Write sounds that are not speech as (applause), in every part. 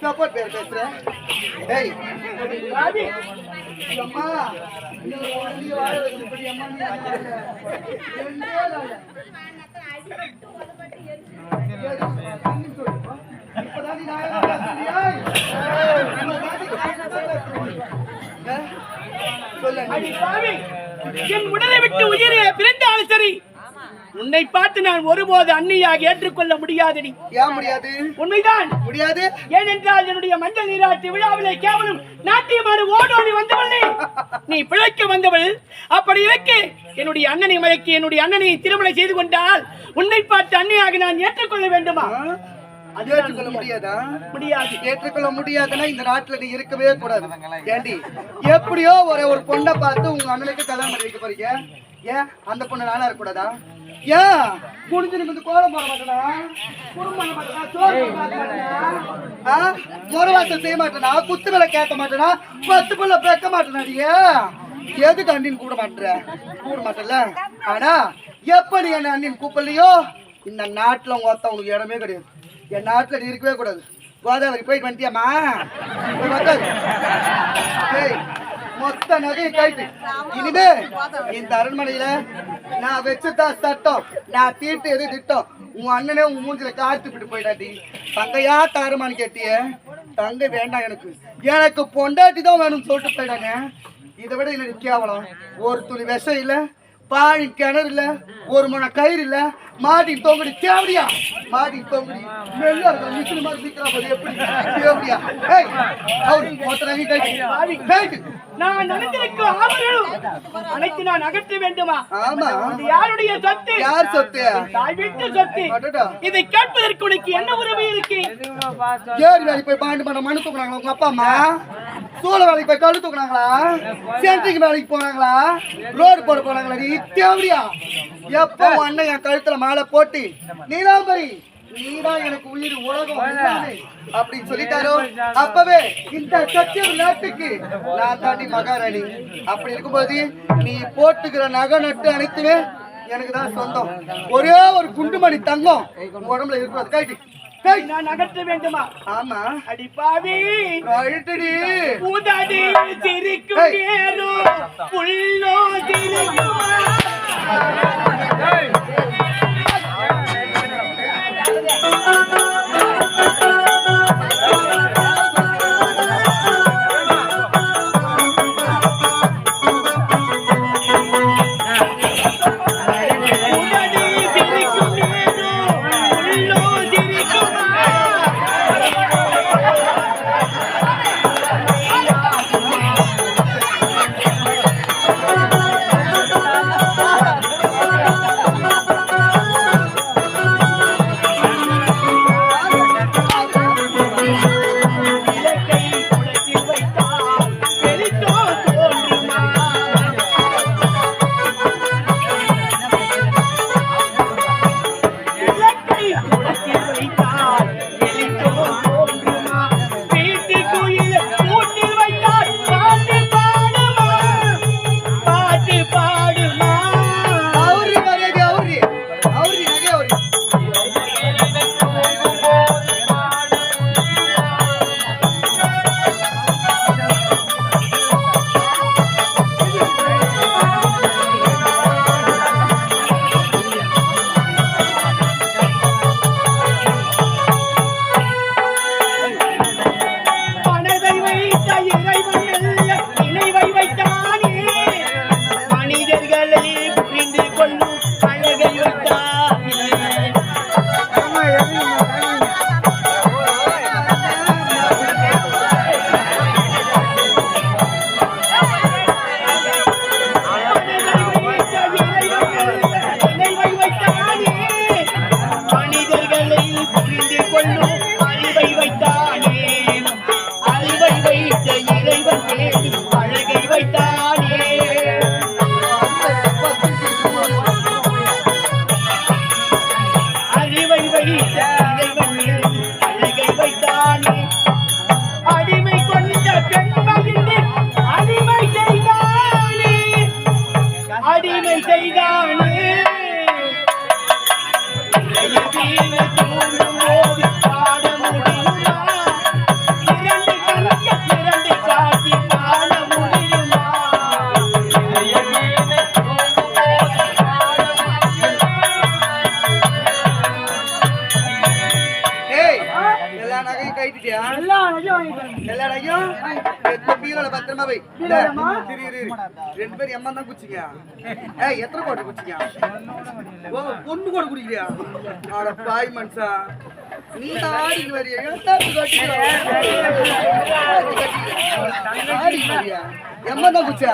Support பேர் பேசுறேன் அம்மா இப்படி அம்மா நீ என் உடலை விட்டு உயிரே பிறந்தாலும் சரி. உன்னை பார்த்து நான் ஒருபோது அன்னியாக ஏற்றுக்கொள்ள முடியாதடி. ஏன் முடியாது? உண்மைதான். முடியாது. ஏனென்றால் என்னுடைய மஞ்சள் நீராட்டு விழாவிலே கேவலம் நாட்டியமாறு ஓடோடி வந்தவள். நீ. பிழைக்க வந்தவள். அப்படி இருக்க என்னுடைய அண்ணனை மயக்கி என்னுடைய அண்ணனை திருமணம் செய்து கொண்டால் உன்னை பார்த்து அன்னியாக நான் ஏற்றுக்கொள்ள வேண்டுமா? ஏற்றுக்கொள்ள முடியாதா. முடியாது? ஏற்றுக்கொள்ள முடியாதுன்னா இந்த நாட்டுல நீ இருக்கவே கூடாது. ஏண்டி? எப்படியோ ஒரு ஒரு பொண்ணை பார்த்து உங்க அண்ணனுக்கு கல்யாணம் பண்ணி வைக்க போறீங்க. ஏன்? அந்த பொண்ணு நானா இருக்கக்கூடாதா? ஏன்? குடிஞ்சு நிமிந்து கோலம் போட மாட்டேனா? குடும்பம் மாட்டேனா? மாட்டேனா? முறவாசல் செய்ய மாட்டேனா? குத்து விலை கேட்க மாட்டேனா? பத்து பிள்ளை பேக்க எதுக்கு அண்ணின் கூட மாட்டேற? கூட மாட்டேன்ல ஆனா எப்ப நீ என்ன அண்ணின் கூப்பிடலையோ? இந்த நாட்டுல உங்க ஒருத்தன் உனக்கு இடமே கிடையாது. என் நாட்டில் நீ இருக்கவே கூடாது. கோதாவரி போயிட்டு வந்துட்டியாமா ஏய், மொத்த நகையை கைட்டு இனிமே இந்த அரண்மனையில நான் வச்சுதான் சட்டம். நான் தீட்டு எது திட்டம்? உன் அண்ணனே உன் மூஞ்சில காத்துப்பிட்டு போயிட்டாட்டி தங்கையா தாருமான்னு கேட்டிய? தங்கை வேண்டாம் எனக்கு. எனக்கு பொண்டாட்டி தான் வேணும்னு சொல்லிட்டு போயிட்டாங்க இதை விட எனக்கு கேவலம். ஒரு துணி விஷம் இல்லை பாழி கிணறு இல்ல ஒரு மண கயிறு இல்ல மாடி தொங்குடி. தேவடியா? மாடி தொங்குடி. மெல்ல மிஷின் மாதிரி எப்படி? தேவடியா? ஏய் அவரு மொத்த நகை கைட்டு கைட்டு நான் நினைத்திருக்கும் ஆவலும் அனைத்து நான் அகற்ற வேண்டுமா? இது யாருடைய சொத்து? யார் சொத்து? தாய் வீட்டு சொத்து. அடடா. இதை கேட்பதற்கு உனக்கு என்ன உரிமை இருக்கு? வேலைக்கு போய் பாண்டு பண்ண மனு தூக்குனாங்களா உங்க அப்பா அம்மா? சூளை வேலைக்கு போய் கழு சென்ட்ரிக்கு வேலைக்கு போனாங்களா? ரோடு போட போனாங்களா? நீ தேவடியா எப்போ அண்ணன் என் கழுத்துல மாலை போட்டு நீலாம்பரி நீதான் எனக்கு உயிர் உலகம் அப்படின்னு சொல்லிட்டாரோ? அப்பவே இந்த சத்தியம் நாட்டுக்கு. நான் தாண்டி மகாராணி. அப்படி இருக்கும்போது நீ போட்டுக்கிற நகை நட்டு அனைத்துமே எனக்கு தான் சொந்தம். ஒரே ஒரு குண்டுமணி தங்கம் உடம்புல இருக்கிறது. கைட்டு கை நான் அகற்ற வேண்டுமா? ஆமா. அடி பாவி. கழுட்டுடி. பூதாடி சிரிக்கும் ஏய். நேரம் புல்லோ சிரிக்குமா பூதாடி Yeah. ரெண்டு பேரும் எம்மா தான் குச்சிங்க. ஏய் எத்தனை கோட்டை குச்சிங்க? பொண்ணு கூட குடிக்கலையா? ஆட பாய் மனுஷா. நீ ஆடிக்கு வரியா எழுத்தாப்பு கட்டிக்க ஆடிக்கு வரியா. எம்மா தான் குச்சா?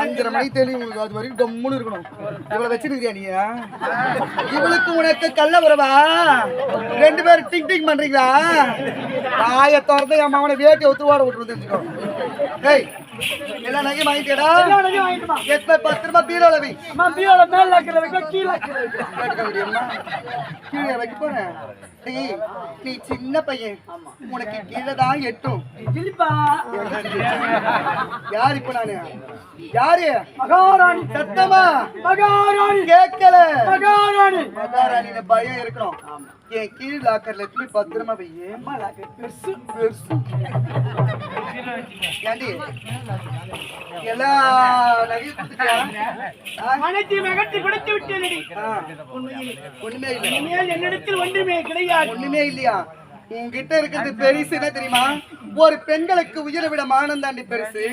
அஞ்சரை மணிக்கு உங்களுக்கு அது வரைக்கும் கம்முன்னு இருக்கணும். இவளை வச்சிருக்கியா நீ இவளுக்கு உனக்கு கள்ள வரவா ரெண்டு பேரும் டிங் டிங் பண்றீங்களா? ஆய திறந்து என் மகனை வேட்டி ஒத்து ஓட விட்டுரு தெரிஞ்சுக்கோ ஏய் எல்லாம் நகை வாங்கிட்டேடா. எல்லாம் நகையும் வாங்கிட்டுமா? எத்தனை பத்து ரூபாய் பீரோல வை. அம்மா பீரோல மேல இருக்கிற வைக்க கீழே இருக்கிற வைக்க. கேட்க முடியுமா கீழே வைக்க போறேன் நீ சின்ன பையன். உனக்கு கீழே தான் எட்டும் யார் இப்ப நானு? யாரு? மகாராணி. சத்தமா? மகாராணி. கேட்கல. மகாராணி. மகாராணின பயம் இருக்கணும். என் கீழ் லாக்கர்ல போய் பத்திரமா பையே அம்மா லாக்கு பெருசு. பெருசு. ஏண்டி? எல்லா நகையும். ஒண்ணுமே இல்லை. என்னிடத்தில் ஒன்றுமே கிடையாது. ஒண்ணுமே இல்லையா? உங்ககிட்ட இருக்கிறது பெருசு என்ன தெரியுமா? ஒரு பெண்களுக்கு உயிரை விட மானம் தாண்டி பெருசு.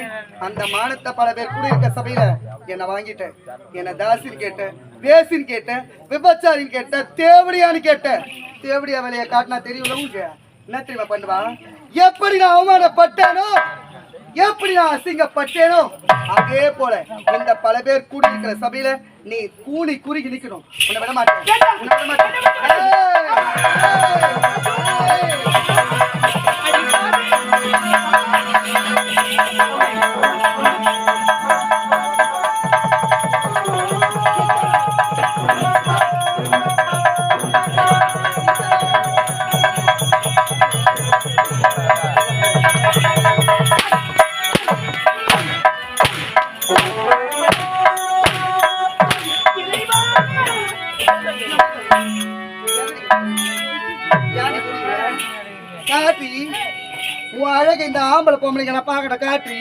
அந்த மானத்தை பல பேர் கூட இருக்க சபையில என்ன வாங்கிட்டேன். என்ன தாசின்னு கேட்டேன் வேசின்னு கேட்டேன் விபச்சாரின்னு கேட்டேன் தேவடியான்னு கேட்டேன். தேவடியா வேலையை காட்டினா தெரியல உங்களுக்கு என்ன தெரியுமா பண்ணுவா? எப்படி நான் அவமானப்பட்டேனோ? எப்படி நான் அசிங்கப்பட்டேனோ? அதே போல இந்த பல பேர் கூடி இருக்கிற சபையில நீ கூணி குறுகி நிக்கணும். உன்னை விட மாட்டேன். உன்னை விட மாட்டேன். காட்டி உன் அழகு இந்த ஆம்பளை பொம்பளைங்க நான் பாக்கட்ட காட்டி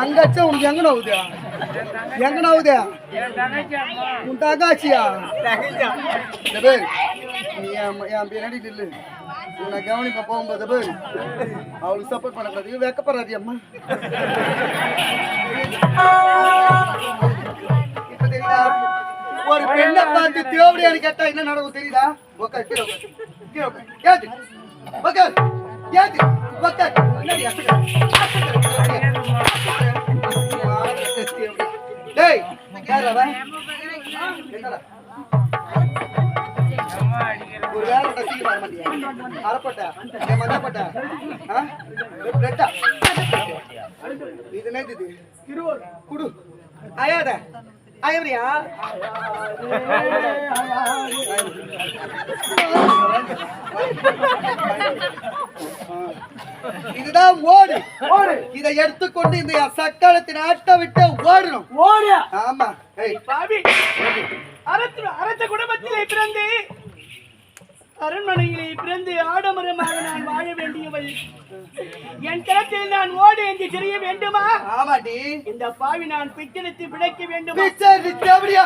அங்கச்சா உனக்கு எங்க நவுது? எங்க நவுது? உன் தகாச்சியா என் பின்னாடி நில்லு உன்னை கவனிப்ப போகும்போது பேர். அவளுக்கு சப்போர்ட் பண்ணக்கூடாது வெக்கப்படுறாடி அம்மா. ஒரு பெண்ணை பார்த்து தேவடியான்னு கேட்டா என்ன நடக்கும் தெரியுதா உக்கார் கீழே உக்கார். கீழே உக்கார். ஏத்து. உக்கார். டேய் ஒரு வேலை வர மாட்டியா? அரைப்பட்டா? ரெட்டா? இது என்னது குடு அயாத அயவரியா இதுதான் ஓடு. ஓடு. இதை எடுத்துக்கொண்டு இந்த சக்காலத்தின் ஆட்ட விட்டு ஓடணும். ஓடு. ஆமா. அரச குடும்பத்திலே பிறந்து அரண்மனையிலே பிறந்து ஆடம்பரமாக நான் வாழ வேண்டியவள். என் தரத்தில் நான் ஓடு என்று தெரிய வேண்டுமா? ஆமாடி. இந்த பாவி நான் பிச்செடுத்து பிழைக்க வேண்டுமா? பிச்சை வித்தபடியா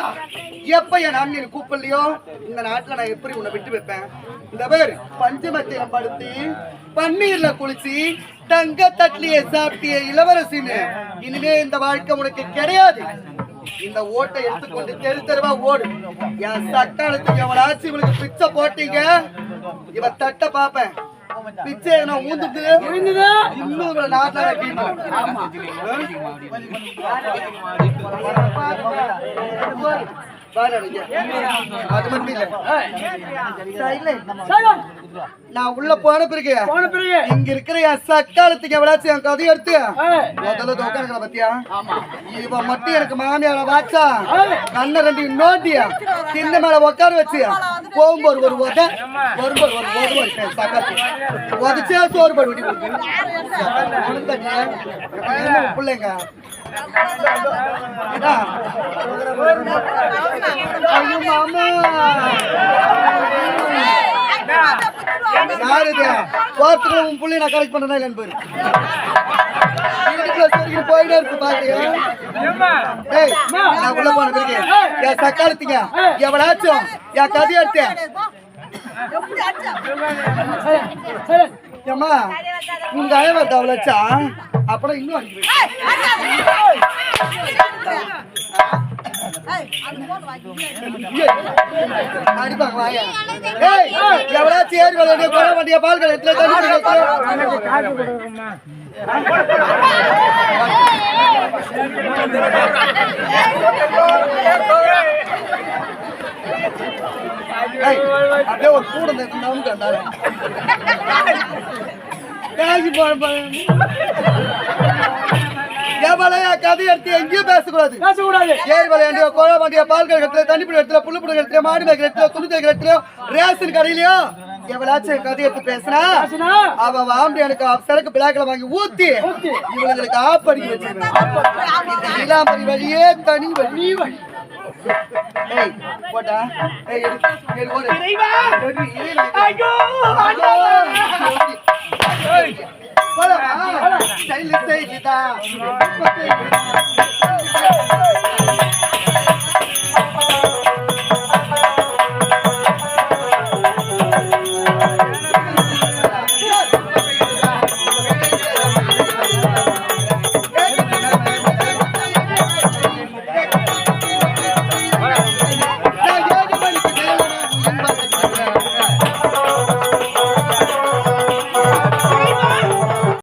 எப்ப என் அண்ணன் கூப்பிடலையோ? இந்த நாட்டுல நான் எப்படி உன்னை விட்டு வைப்பேன்? இந்த பேர் பஞ்சமத்தில படுத்து பன்னீர்ல குளிச்சு தங்க தட்லியை சாப்பிட்டிய இளவரசின்னு. இனிமே இந்த வாழ்க்கை உனக்கு கிடையாது. இந்த ஓட்டை எடுத்துக்கொண்டு தெரு தெருவா ஓடு. என் சட்டாளத்துக்கு எவனாச்சும் இவளுக்கு பிச்சை போட்டீங்க? இவ தட்ட பாப்பேன் பிச்சை நான் ஊந்துட்டு இன்னும் இவளை நாட்டுல அது மட்டும் இல்ல. நான் உள்ள போன பிறகு போன பிறகு. இங்க இருக்கிற என் சக்காலத்துக்கு எவ்வளாச்சும் என் கதையை எடுத்து? முதல்ல தோக்கானுங்கள பத்தியா? இவன் மட்டும் எனக்கு மாமியார வாச்சா? கண்ண ரெண்டு நோட்டியா தின்ன மேல உட்கார வச்சு? போகும்போது ஒரு உத வரும்போது ஒரு உத ஒரு சக்காத்து உதச்சே சோறு படி பிள்ளைங்க? இதா. ஐயோ மாமா. யாரு இது உன் புள்ளி நான் கலெக்ட் பண்ணனா இல்லைன்னு பாரு போயிட்டே இருக்கு ஏய் நான் உள்ள போன பிறகு என் சக்காலத்துங்க எவளாச்சும் என் கதையை எடுத்து. ஏம்மா உங்க அப்புறம் இன்னும் எவ்வளவு ஏறி விளையாடிய கொலை வண்டிய பால் ஏய், அப்படியே ஒரு கூட வந்தாரு (laughs) ஏபாலையா கதை எடுத்து எங்கேயும் பேசக்கூடாது. பேசக்கூடாது. ஏரி விளையாண்டியோ கோழ வண்டியோ பால் கடைக்கிற தண்ணி பிடி இடத்துல புல்லு பிடி இடத்துல மாடு மேய்க்கிற இடத்துல துணி தைக்கிற இடத்துல ரேஷன் கடையிலயோ எவளாச்சும் கதை எடுத்து பேசுனா? அவ வாம்பி எனக்கு சரக்கு பிளாக்ல வாங்கி ஊத்தி இவங்களுக்கு வழியே தனி வழி. வழி. ஏய் போட்டா. ஏய் எடு எடு ஓடு. இறைவா! எடு, ஏய், ஐயோ பழம் தைலி தைலிதா